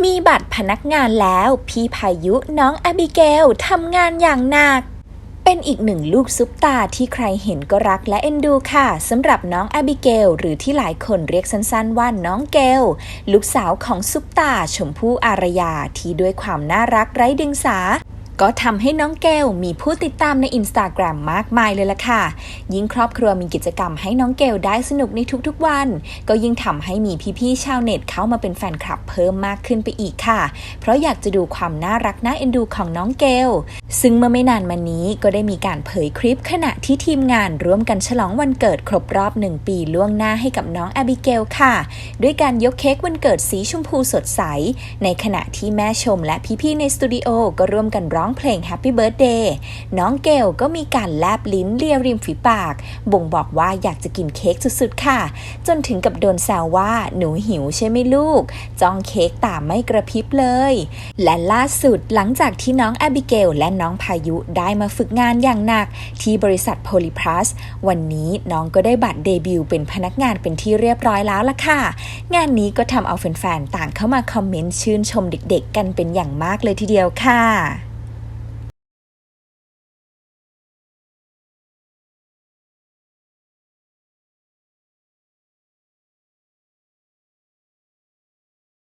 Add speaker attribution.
Speaker 1: มีบัตรพนักงานแล้ว พี่พายุน้องอบิเกลทำงานอย่างหนัก เป็นอีกหนึ่งลูกซุปตาที่ใครเห็นก็รักและเอ็นดูค่ะสำหรับน้องอบิเกลหรือที่หลายคนเรียกสั้นๆว่าน้องเกลลูกสาวของซุปตาชมพู่อารยาที่ด้วยความน่ารักไร้ดึงสา ก็ทำให้น้องเกลมีผู้ติดตามในอินสตาแกรมมากมายเลยล่ะค่ะ ยิ่งครอบครัวมีกิจกรรมให้น้องเกลได้สนุกในทุกๆวัน ก็ยิ่งทำให้มีพี่ๆชาวเน็ตเข้ามาเป็นแฟนคลับเพิ่มมากขึ้นไปอีกค่ะ เพราะอยากจะดูความน่ารักน่าเอ็นดูของน้องเกลซึ่งเมื่อไม่นานมานี้ก็ได้มีการเผยคลิปขณะที่ทีมงานร่วมกันฉลองวันเกิดครบรอบหนึ่งปีล่วงหน้าให้กับน้องแอบิเกลค่ะ ด้วยการยกเค้กวันเกิดสีชมพูสดใส ในขณะที่แม่ชมและพี่ๆในสตูดิโอก็ร่วมกันร้องน้องเพลง Happy Birthday น้องเกลก็มีการแลบลิ้นเลียริมฝีปาก บ่งบอกว่าอยากจะกินเค้กสุดๆค่ะ จนถึงกับโดนแซวว่าหนูหิวใช่ไหมลูกจ้องเค้กตาไม่กระพริบเลย และล่าสุดหลังจากที่น้องแอบิเกลและน้องพายุได้มาฝึกงานอย่างหนัก ที่บริษัทโพลิพลัสวันนี้น้องก็ได้บัตรเดบิวต์เป็นพนักงานเป็นที่เรียบร้อยแล้วล่ะค่ะ งานนี้ก็ทำเอาแฟนๆต่างเข้ามาคอมเมนต์ชื่นชมเด็กๆ กันเป็นอย่างมากเลยทีเดียวค่ะ